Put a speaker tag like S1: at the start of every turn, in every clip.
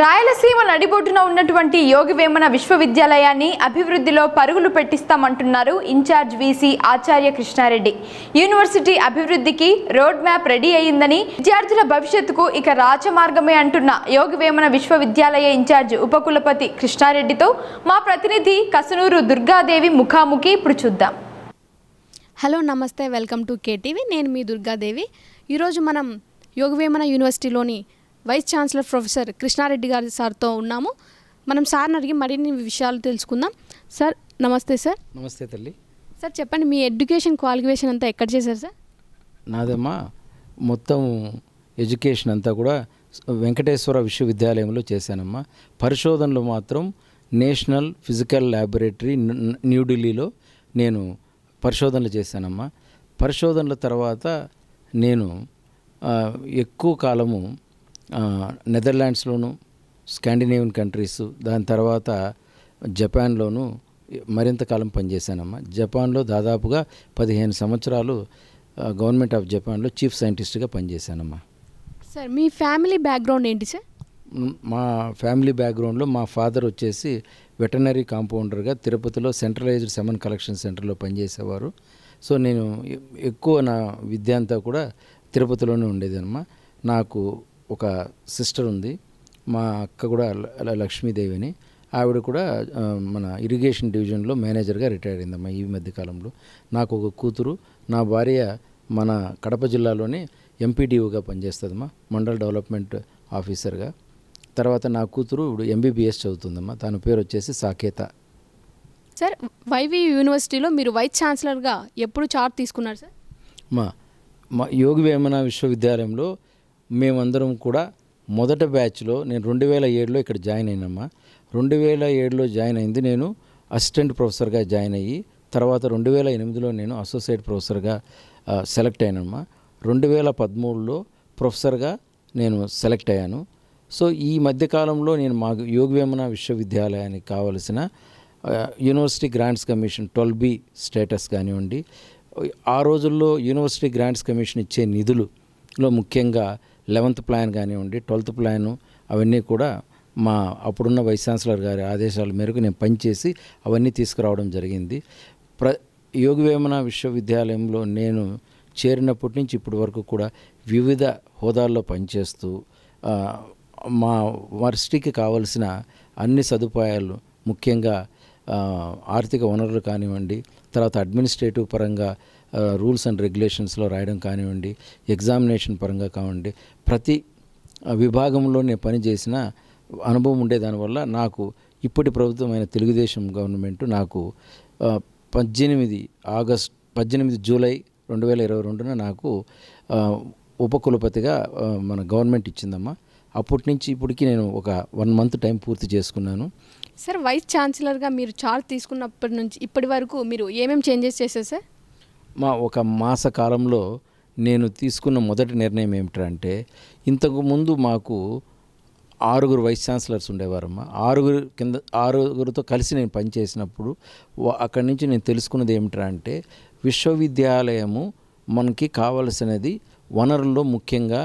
S1: రాయలసీమ నడిబొడ్డున ఉన్నటువంటి యోగి వేమన విశ్వవిద్యాలయాన్ని అభివృద్ధిలో పరుగులు పెట్టిస్తామంటున్నారు ఇన్ఛార్జ్ వీసీ ఆచార్య కృష్ణారెడ్డి. యూనివర్సిటీ అభివృద్ధికి రోడ్ మ్యాప్ రెడీ అయిందని విద్యార్థుల భవిష్యత్తుకు ఇక రాచమార్గమే అంటున్న యోగి వేమన విశ్వవిద్యాలయ ఇన్ఛార్జ్ ఉపకులపతి కృష్ణారెడ్డితో మా ప్రతినిధి కసనూరు దుర్గాదేవి ముఖాముఖి ఇప్పుడు చూద్దాం.
S2: హలో నమస్తే. Welcome to KTV. నేను మీ దుర్గాదేవి. ఈరోజు మనం యోగవేమన యూనివర్సిటీలోని వైస్ ఛాన్సలర్ ప్రొఫెసర్ కృష్ణారెడ్డి గారి సార్తో ఉన్నాము. మనం సార్ని అడిగి మరిన్ని విషయాలు తెలుసుకుందాం. సార్ నమస్తే సార్.
S3: నమస్తే తల్లి.
S2: సార్ చెప్పండి మీ ఎడ్యుకేషన్ క్వాలిఫికేషన్ అంతా ఎక్కడ చేశారు సార్?
S3: నాదమ్మా మొత్తం ఎడ్యుకేషన్ అంతా కూడా వెంకటేశ్వర విశ్వవిద్యాలయంలో చేశానమ్మా. పరిశోధనలు మాత్రం నేషనల్ ఫిజికల్ ల్యాబొరేటరీ న్యూఢిల్లీలో నేను పరిశోధనలు చేశానమ్మా. పరిశోధనల తర్వాత నేను ఎక్కువ కాలము నెదర్లాండ్స్లోను స్కాండినేవియన్ కంట్రీస్ దాని తర్వాత జపాన్లోను మరింత కాలం పనిచేశానమ్మా. జపాన్లో దాదాపుగా పదిహేను సంవత్సరాలు గవర్నమెంట్ ఆఫ్ జపాన్లో చీఫ్ సైంటిస్ట్గా పనిచేశానమ్మా.
S2: సార్ మీ ఫ్యామిలీ బ్యాక్గ్రౌండ్ ఏంటి సార్?
S3: మ్, ఫ్యామిలీ బ్యాక్గ్రౌండ్లో మా ఫాదర్ వచ్చేసి వెటనరీ కాంపౌండర్గా తిరుపతిలో సెంట్రలైజ్డ్ సెమన్ కలెక్షన్ సెంటర్లో పనిచేసేవారు. సో నేను ఎక్కువ నా విద్య అంతా కూడా తిరుపతిలోనే ఉండేదన్నమా నాకు ఒక సిస్టర్ ఉంది. మా అక్క కూడా లక్ష్మీదేవి అని ఆవిడ కూడా మన ఇరిగేషన్ డివిజన్లో మేనేజర్గా రిటైర్ అయిందమ్మా ఈ మధ్య కాలంలో. నాకు ఒక కూతురు నా భార్య మన కడప జిల్లాలోని ఎంపీడీఓగా పనిచేస్తుందమ్మా మండల్ డెవలప్మెంట్ ఆఫీసర్గా. తర్వాత నా కూతురు ఇప్పుడు ఎంబీబీఎస్ చదువుతుందమ్మా తన పేరు వచ్చేసి సాకేత.
S2: సార్ వైవి యూనివర్సిటీలో మీరు వైస్ ఛాన్సలర్గా ఎప్పుడు చార్ట్ తీసుకున్నారు సార్?
S3: మా మా యోగి వేమన విశ్వవిద్యాలయంలో మేమందరం కూడా మొదట బ్యాచ్లో నేను రెండు వేల ఏడులో ఇక్కడ జాయిన్ అయినమ్మా. రెండు వేల ఏడులో జాయిన్ అయింది. నేను అసిస్టెంట్ ప్రొఫెసర్గా జాయిన్ అయ్యి తర్వాత రెండు వేల ఎనిమిదిలో నేను అసోసియేట్ ప్రొఫెసర్గా సెలెక్ట్ అయినమ్మా. రెండు వేల పదమూడులో ప్రొఫెసర్గా నేను సెలెక్ట్ అయ్యాను. సో ఈ మధ్యకాలంలో నేను మా యోగవేమన విశ్వవిద్యాలయానికి కావలసిన university grants commission twelve B status కానివ్వండి. ఆ రోజుల్లో యూనివర్సిటీ గ్రాంట్స్ కమిషన్ ఇచ్చే నిధులులో ముఖ్యంగా లెవెంత్ ప్లాన్ కానివ్వండి ట్వెల్త్ ప్లాను అవన్నీ కూడా మా అప్పుడున్న వైస్ ఛాన్సలర్ గారి ఆదేశాల మేరకు నేను పనిచేసి అవన్నీ తీసుకురావడం జరిగింది. ప్ర యోగివేమన విశ్వవిద్యాలయంలో నేను చేరినప్పటి నుంచి ఇప్పటి వరకు కూడా వివిధ హోదాల్లో పనిచేస్తూ మా వర్సిటీకి కావలసిన అన్ని సదుపాయాలు ముఖ్యంగా ఆర్థిక వనరులు కానివ్వండి తర్వాత అడ్మినిస్ట్రేటివ్ పరంగా రూల్స్ అండ్ రెగ్యులేషన్స్లో రాయడం కానివ్వండి ఎగ్జామినేషన్ పరంగా కానివ్వండి ప్రతి విభాగంలో నేను పనిచేసిన అనుభవం ఉండేదానివల్ల నాకు ఇప్పటి ప్రభుత్వమైన తెలుగుదేశం గవర్నమెంట్ నాకు పద్దెనిమిది ఆగస్ట్ పద్దెనిమిది జూలై రెండు వేల ఇరవై రెండున నాకు ఉపకులపతిగా మన గవర్నమెంట్ ఇచ్చిందమ్మా. అప్పటి నుంచి ఇప్పటికి నేను ఒక వన్ మంత్ టైం పూర్తి చేసుకున్నాను.
S2: సార్ వైస్ ఛాన్సలర్గా మీరు చార్ట్ తీసుకున్నప్పటి నుంచి ఇప్పటి వరకు మీరు ఏమేమి చేంజెస్ చేశారు సార్?
S3: మా ఒక మాస కాలంలో నేను తీసుకున్న మొదటి నిర్ణయం ఏమిటంటే ఇంతకు ముందు మాకు ఆరుగురు వైస్ ఛాన్సలర్స్ ఉండేవారమ్మా. ఆరుగురు కింద ఆరుగురితో కలిసి నేను పనిచేసినప్పుడు అక్కడి నుంచి నేను తెలుసుకున్నది ఏమిటంటే విశ్వవిద్యాలయము మనకి కావలసినది వనరుల్లో ముఖ్యంగా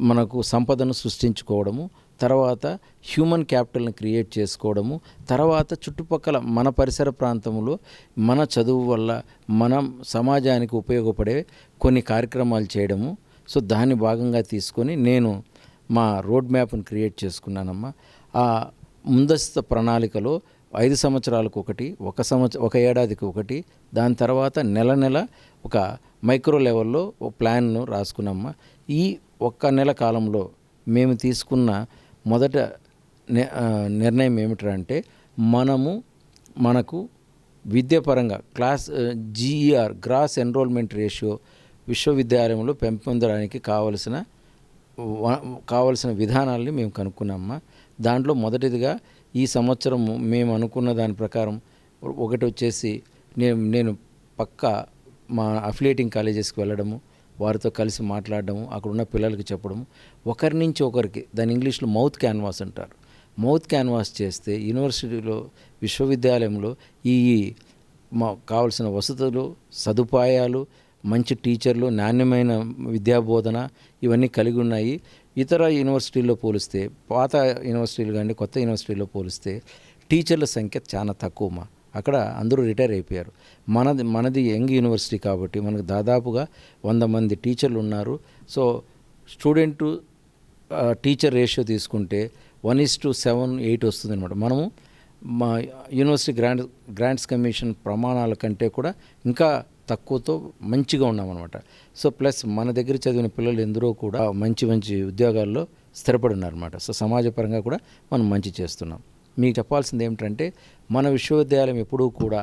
S3: మనకు సంపదను సృష్టించుకోవడము తర్వాత హ్యూమన్ క్యాపిటల్ని క్రియేట్ చేసుకోవడము తర్వాత చుట్టుపక్కల మన పరిసర ప్రాంతంలో మన చదువు వల్ల మనం సమాజానికి ఉపయోగపడే కొన్ని కార్యక్రమాలు చేయడము. సో దాన్ని భాగంగా తీసుకొని నేను మా రోడ్ మ్యాప్ను క్రియేట్ చేసుకున్నానమ్మా. ఆ ముందస్తు ప్రణాళికలో ఐదు సంవత్సరాలకు ఒకటి ఒక సంవత్సరం ఒక ఏడాదికి ఒకటి దాని తర్వాత నెల నెల ఒక మైక్రో లెవెల్లో ఒక ప్లాన్ను రాసుకున్నామ్మా ఈ ఒక్క నెల కాలంలో మేము తీసుకున్న మొదట నిర్ణయం ఏమిటంటే మనము మనకు విద్యాపరంగా class GER gross enrollment ratio విశ్వవిద్యాలయంలో పెంపొందడానికి కావలసిన కావలసిన విధానాల్ని మేము కనుక్కున్నామా దాంట్లో మొదటిదిగా ఈ సంవత్సరం మేము అనుకున్న దాని ప్రకారం ఒకటి వచ్చేసి నేను నేను పక్క మా అఫిలియేటింగ్ కాలేజెస్కి వెళ్ళడము వారితో కలిసి మాట్లాడడం అక్కడున్న పిల్లలకి చెప్పడం. ఒకరి నుంచి ఒకరికి దాని ఇంగ్లీష్లో మౌత్ క్యాన్వాస్ అంటారు. మౌత్ క్యాన్వాస్ చేస్తే యూనివర్సిటీలో విశ్వవిద్యాలయంలో ఈ మా కావలసిన వసతులు సదుపాయాలు మంచి టీచర్లు నాణ్యమైన విద్యాబోధన ఇవన్నీ కలిగి ఉన్నాయి. ఇతర యూనివర్సిటీల్లో పోలిస్తే పాత యూనివర్సిటీలు కానీ కొత్త యూనివర్సిటీలో పోలిస్తే టీచర్ల సంఖ్య చాలా తక్కువ మా అక్కడ అందరూ రిటైర్ అయిపోయారు. మనది మనది యంగ్ యూనివర్సిటీ కాబట్టి మనకు దాదాపుగా వంద మంది టీచర్లు ఉన్నారు. సో స్టూడెంట్ టీచర్ రేషియో తీసుకుంటే one is to seven eight వస్తుంది అనమాట మనము మా యూనివర్సిటీ గ్రాంట్ గ్రాంట్స్ కమిషన్ ప్రమాణాల కంటే కూడా ఇంకా తక్కువతో మంచిగా ఉన్నామన్నమాట. సో ప్లస్ మన దగ్గర చదివిన పిల్లలు ఎందరో కూడా మంచి మంచి ఉద్యోగాల్లో స్థిరపడి ఉన్నారన్నమాట. సో సమాజపరంగా కూడా మనం మంచి చేస్తున్నాం. మీకు చెప్పాల్సింది ఏమిటంటే మన విశ్వవిద్యాలయం ఎప్పుడూ కూడా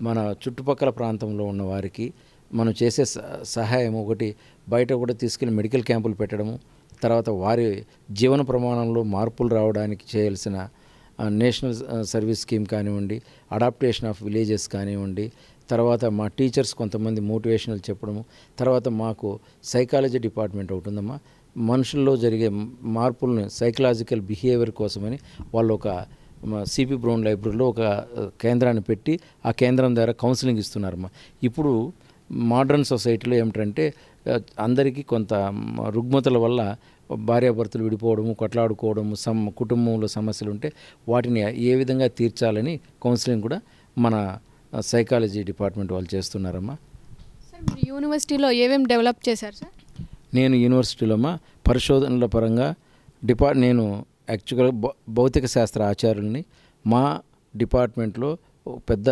S3: మన చుట్టుపక్కల ప్రాంతంలో ఉన్న వారికి మనం చేసే స- సహాయం ఒకటి బయట కూడా తీసుకెళ్ళి మెడికల్ క్యాంపులు పెట్టడము తర్వాత వారి జీవన ప్రమాణంలో మార్పులు రావడానికి చేయాల్సిన నేషనల్ సర్వీస్ స్కీమ్ కానివ్వండి అడాప్టేషన్ ఆఫ్ విలేజెస్ కానివ్వండి తర్వాత మా టీచర్స్ కొంతమంది మోటివేషనల్ చెప్పడము తర్వాత మాకు సైకాలజీ డిపార్ట్మెంట్ ఒకటి ఉందమ్మా. మనుషుల్లో జరిగే మార్పులను సైకలాజికల్ బిహేవియర్ కోసమని వాళ్ళు ఒక సిపి బ్రౌన్ లైబ్రరీలో ఒక కేంద్రాన్ని పెట్టి ఆ కేంద్రం ద్వారా కౌన్సిలింగ్ ఇస్తున్నారమ్మా. ఇప్పుడు మోడర్న్ సొసైటీలో ఏమిటంటే అందరికీ కొంత రుగ్మతల వల్ల భార్యాభర్తలు విడిపోవడము కొట్లాడుకోవడము సమ్ కుటుంబంలో సమస్యలు ఉంటే వాటిని ఏ విధంగా తీర్చాలని కౌన్సిలింగ్ కూడా మన సైకాలజీ డిపార్ట్మెంట్ వాళ్ళు చేస్తున్నారమ్మా.
S2: సార్ మీరు యూనివర్సిటీలో ఏమేమి డెవలప్ చేశారు సార్?
S3: నేను యూనివర్సిటీలో పరిశోధనల పరంగా డిపార్ట్ నేను యాక్చువల్గా భౌతిక శాస్త్ర ఆచార్యుల్ని మా డిపార్ట్మెంట్లో పెద్ద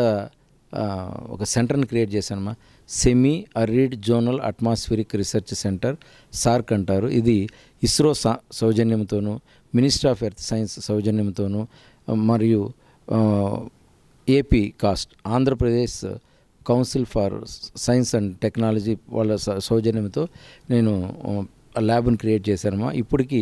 S3: ఒక సెంటర్ని క్రియేట్ చేశానమ్మా semi arid zonal atmospheric research centre SARC అంటారు. ఇది ISRO సౌజన్యంతోను సౌజన్యంతోనూ ministry of earth science సౌజన్యంతోనూ మరియు AP COST Andhra Pradesh council for science and technology వాళ్ళ స- సౌజన్యంతో నేను ల్యాబ్ని క్రియేట్ చేశానమ్మా ఇప్పటికీ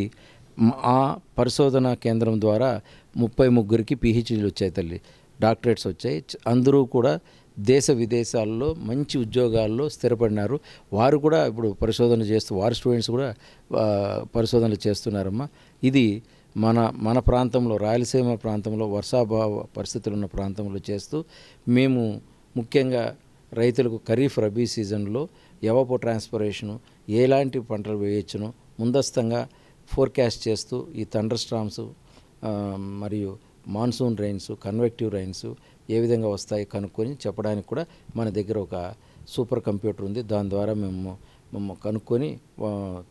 S3: ఆ పరిశోధన కేంద్రం ద్వారా ముప్పై ముగ్గురికి పిహెచ్డీలు వచ్చాయి తల్లి. డాక్టరేట్స్ వచ్చాయి. అందరూ కూడా దేశ విదేశాల్లో మంచి ఉద్యోగాల్లో స్థిరపడినారు. వారు కూడా ఇప్పుడు పరిశోధన చేస్తూ వారి స్టూడెంట్స్ కూడా పరిశోధనలు చేస్తున్నారమ్మా. ఇది మన మన ప్రాంతంలో రాయలసీమ ప్రాంతంలో వర్షాభావ పరిస్థితులు ఉన్న ప్రాంతంలో చేస్తూ మేము ముఖ్యంగా రైతులకు ఖరీఫ్ రబీ సీజన్లో ఎవపో ట్రాన్స్పరేషను ఎలాంటి పంటలు వేయచ్చును ముందస్తంగా ఫోర్కాస్ట్ చేస్తూ ఈ థండర్ స్ట్రామ్స్ మరియు మాన్సూన్ రైన్స్ కన్వెక్టివ్ రైన్స్ ఏ విధంగా వస్తాయి కనుక్కొని చెప్పడానికి కూడా మన దగ్గర ఒక సూపర్ కంప్యూటర్ ఉంది. దాని ద్వారా మేము మేము కనుక్కొని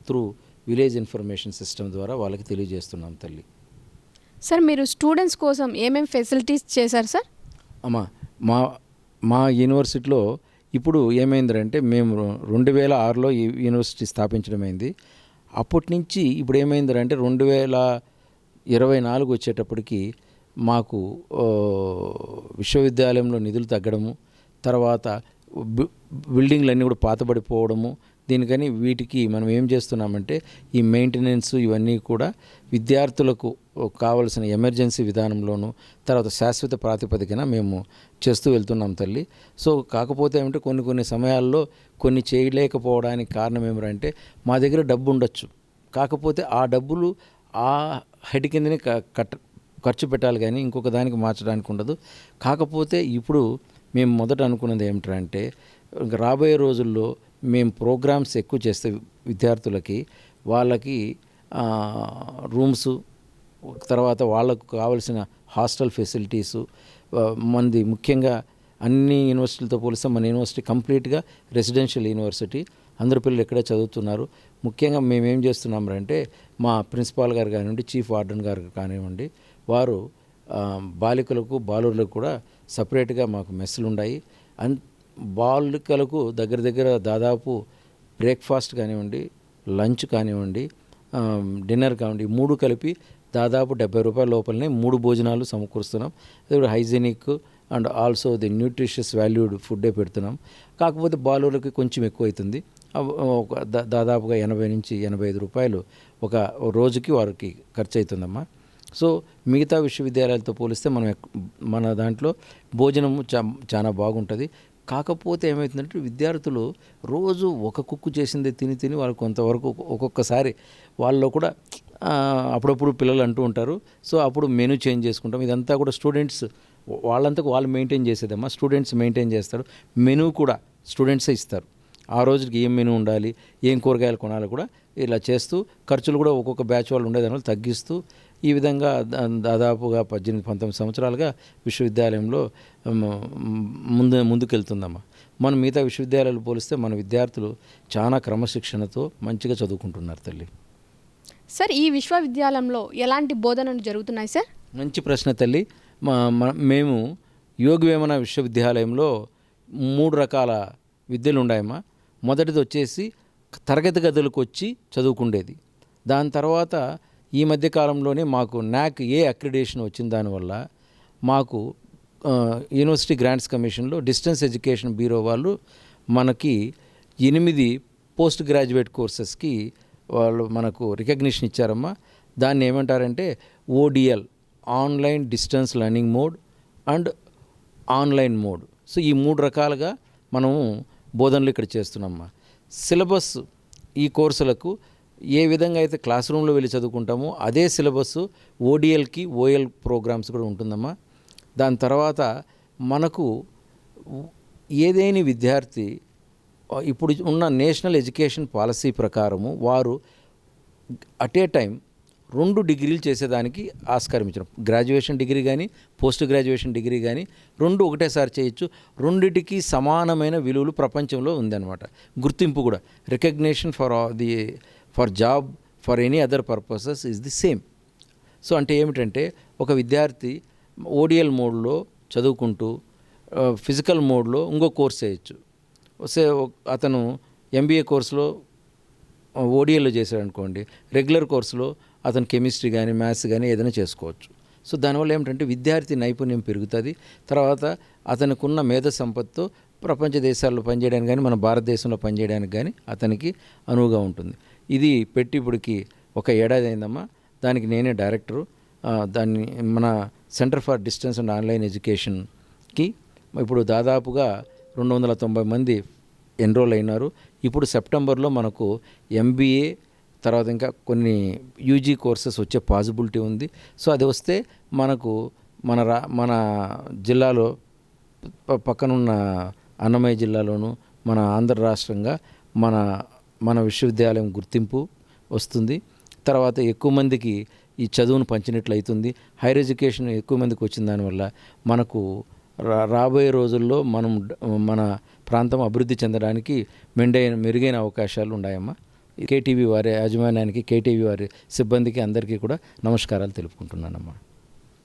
S3: త్రూ విలేజ్ ఇన్ఫర్మేషన్ సిస్టమ్ ద్వారా వాళ్ళకి తెలియజేస్తున్నాం తల్లి.
S2: సార్ మీరు స్టూడెంట్స్ కోసం ఏమేమి ఫెసిలిటీస్ చేశారు సార్?
S3: అమ్మా మా మా యూనివర్సిటీలో ఇప్పుడు ఏమైందంటే మేము రెండు వేల ఆరులో ఈ యూనివర్సిటీ స్థాపించడం అయింది అప్పటి నుంచి ఇప్పుడు ఏమైందంటే రెండు వేల ఇరవై నాలుగు వచ్చేటప్పటికి మాకు విశ్వవిద్యాలయంలో నిధులు తగ్గడము తర్వాత బి- బిల్డింగ్లన్నీ కూడా పాతబడిపోవడము దీనికని వీటికి మనం ఏం చేస్తున్నామంటే ఈ మెయింటెనెన్స్ ఇవన్నీ కూడా విద్యార్థులకు కావలసిన ఎమర్జెన్సీ విధానంలోను తర్వాత శాశ్వత ప్రాతిపదికన మేము చేస్తూ వెళ్తున్నాం తల్లి. సో కాకపోతే ఏమంటే కొన్ని కొన్ని సమయాల్లో కొన్ని చేయలేకపోవడానికి కారణం ఏమిటంటే మా దగ్గర డబ్బు ఉండొచ్చు. కాకపోతే ఆ డబ్బులు ఆ హెడ్ కిందనే కట్ కట్ట ఖర్చు పెట్టాలి కానీ ఇంకొక దానికి మార్చడానికి ఉండదు. కాకపోతే ఇప్పుడు మేము మొదట అనుకున్నది ఏమిటంటే రాబోయే రోజుల్లో మేము ప్రోగ్రామ్స్ ఎక్కువ చేస్తే విద్యార్థులకి వాళ్ళకి రూమ్స్ తర్వాత వాళ్ళకు కావలసిన హాస్టల్ ఫెసిలిటీసు మంది ముఖ్యంగా అన్ని యూనివర్సిటీలతో పోలిస్తే మన యూనివర్సిటీ కంప్లీట్గా రెసిడెన్షియల్ యూనివర్సిటీ. అందరు పిల్లలు ఇక్కడే చదువుతున్నారు. ముఖ్యంగా మేమేం చేస్తున్నామంటే మా ప్రిన్సిపాల్ గారు కానివ్వండి చీఫ్ వార్డెన్ గారు కానివ్వండి వారు బాలికలకు బాలురులకు కూడా సపరేట్గా మాకు మెస్సులు ఉన్నాయి అన్ బాలికలకు దగ్గర దగ్గర దాదాపు బ్రేక్ఫాస్ట్ కానివ్వండి లంచ్ కానివ్వండి డిన్నర్ కానివ్వండి మూడు కలిపి దాదాపు డెబ్బై రూపాయల లోపలనే మూడు భోజనాలు సమకూరుస్తున్నాం. ఇప్పుడు hygienic and also the nutritious valued ఫుడ్డే పెడుతున్నాం. కాకపోతే బాలులకి కొంచెం ఎక్కువ అవుతుంది ఒక దాదాపుగా ఎనభై నుంచి ఎనభై ఐదు రూపాయలు ఒక రోజుకి వారికి ఖర్చు అవుతుందమ్మా సో మిగతా విశ్వవిద్యాలయాలతో పోలిస్తే మనం మన దాంట్లో భోజనము చా చాలా బాగుంటుంది. కాకపోతే ఏమవుతుందంటే విద్యార్థులు రోజు ఒక కుక్కు చేసిందే తిని తిని వాళ్ళు కొంతవరకు ఒక్కొక్కసారి వాళ్ళు కూడా అప్పుడప్పుడు పిల్లలు అంటూ ఉంటారు. సో అప్పుడు మెనూ చేంజ్ చేసుకుంటాం. ఇదంతా కూడా స్టూడెంట్స్ వాళ్ళంతకు వాళ్ళు మెయింటైన్ చేసేదమ్మా. స్టూడెంట్స్ మెయింటైన్ చేస్తారు. మెనూ కూడా స్టూడెంట్సే ఇస్తారు. ఆ రోజుకి ఏం మెనూ ఉండాలి? ఏం కూరగాయలు కొనాలి కూడా ఇలా చేస్తూ ఖర్చులు కూడా ఒక్కొక్క బ్యాచ్ వాళ్ళు ఉండేదాని తగ్గిస్తూ ఈ విధంగా దాదాపుగా పద్దెనిమిది పంతొమ్మిది సంవత్సరాలుగా విశ్వవిద్యాలయంలో ముందు ముందుకెళ్తుందమ్మా. మనం మిగతా విశ్వవిద్యాలయాలు పోలిస్తే మన విద్యార్థులు చాలా క్రమశిక్షణతో మంచిగా చదువుకుంటున్నారు తల్లి.
S2: సార్ ఈ విశ్వవిద్యాలయంలో ఎలాంటి బోధనలు జరుగుతున్నాయి సార్?
S3: మంచి ప్రశ్న తల్లి. మా మ- మేము యోగవేమన విశ్వవిద్యాలయంలో మూడు రకాల విద్యలు ఉన్నాయమ్మా మొదటిది వచ్చేసి తరగతి గదులకు వచ్చి చదువుకుండేది. దాని తర్వాత ఈ మధ్య కాలంలోనే మాకు నాక్ ఏ అక్రిడేషన్ వచ్చిన దానివల్ల మాకు యూనివర్సిటీ గ్రాంట్స్ కమిషన్లో డిస్టెన్స్ ఎడ్యుకేషన్ బ్యూరో వాళ్ళు మనకి ఎనిమిది పోస్ట్ గ్రాడ్యుయేట్ కోర్సెస్కి వాళ్ళు మనకు రికగ్నిషన్ ఇచ్చారమ్మా. దాన్ని ఏమంటారంటే ODL online distance learning mode and online mode. So ఈ మూడు రకాలుగా మనము బోధనలు ఇక్కడ చేస్తున్నామమ్మా. సిలబస్ ఈ కోర్సులకు ఏ విధంగా అయితే క్లాస్ రూమ్లో వెళ్ళి చదువుకుంటామో అదే సిలబస్ ఓడిఎల్కి ఓఎల్ ప్రోగ్రామ్స్ కూడా ఉంటుందమ్మా. దాని తర్వాత మనకు ఏదేని విద్యార్థి ఇప్పుడు ఉన్న నేషనల్ ఎడ్యుకేషన్ పాలసీ ప్రకారము వారు అట్ ఏ టైం రెండు డిగ్రీలు చేసేదానికి ఆస్కారం ఇచ్చిన గ్రాడ్యుయేషన్ డిగ్రీ కానీ పోస్ట్ గ్రాడ్యుయేషన్ డిగ్రీ కానీ రెండు ఒకటేసారి చేయొచ్చు. రెండిటికి సమానమైన విలువలు ప్రపంచంలో ఉందన్నమాట. గుర్తింపు కూడా. Recognition for the for job for any other purposes is the same. So అంటే ఏమిటంటే ఒక విద్యార్థి ఓడిఎల్ మోడ్లో చదువుకుంటూ ఫిజికల్ మోడ్లో ఇంకో కోర్స్ చేయొచ్చు. సే అతను ఎంబీఏ కోర్సులో ఓడిఎల్లో చేశాడు అనుకోండి రెగ్యులర్ కోర్సులో అతను కెమిస్ట్రీ కానీ మ్యాథ్స్ కానీ ఏదైనా చేసుకోవచ్చు. సో దానివల్ల ఏమిటంటే విద్యార్థి నైపుణ్యం పెరుగుతుంది. తర్వాత అతనికున్న మేధ సంపత్తో ప్రపంచ దేశాల్లో పనిచేయడానికి కానీ మన భారతదేశంలో పనిచేయడానికి కానీ అతనికి అనువుగా ఉంటుంది. ఇది పెట్టి ఇప్పటికి ఒక ఏడాది అయిందమ్మా. దానికి నేనే డైరెక్టరు. దాన్ని మన centre for distance and online ఎడ్యుకేషన్కి ఇప్పుడు దాదాపుగా రెండు వందల తొంభై మంది ఎన్రోల్ అయినారు. ఇప్పుడు సెప్టెంబర్లో మనకు ఎంబీఏ తర్వాత ఇంకా కొన్ని యూజీ కోర్సెస్ వచ్చే పాసిబిలిటీ ఉంది. సో అది వస్తే మనకు మన రా మన జిల్లాలో పక్కనున్న అన్నమయ్య జిల్లాలోను మన ఆంధ్ర రాష్ట్రంగా మన మన విశ్వవిద్యాలయం గుర్తింపు వస్తుంది. తర్వాత ఎక్కువ మందికి ఈ చదువును పంచినట్లు అవుతుంది హైయర్ ఎడ్యుకేషన్ ఎక్కువ మందికి వచ్చిన దానివల్ల మనకు రా రాబోయే రోజుల్లో మనం మన ప్రాంతం అభివృద్ధి చెందడానికి మెండైన మెరుగైన అవకాశాలు ఉన్నాయమ్మా. కేటీవీ వారి యాజమాన్యానికి కేటీవీ వారి సిబ్బందికి అందరికీ కూడా నమస్కారాలు తెలుపుకుంటున్నానమ్మా.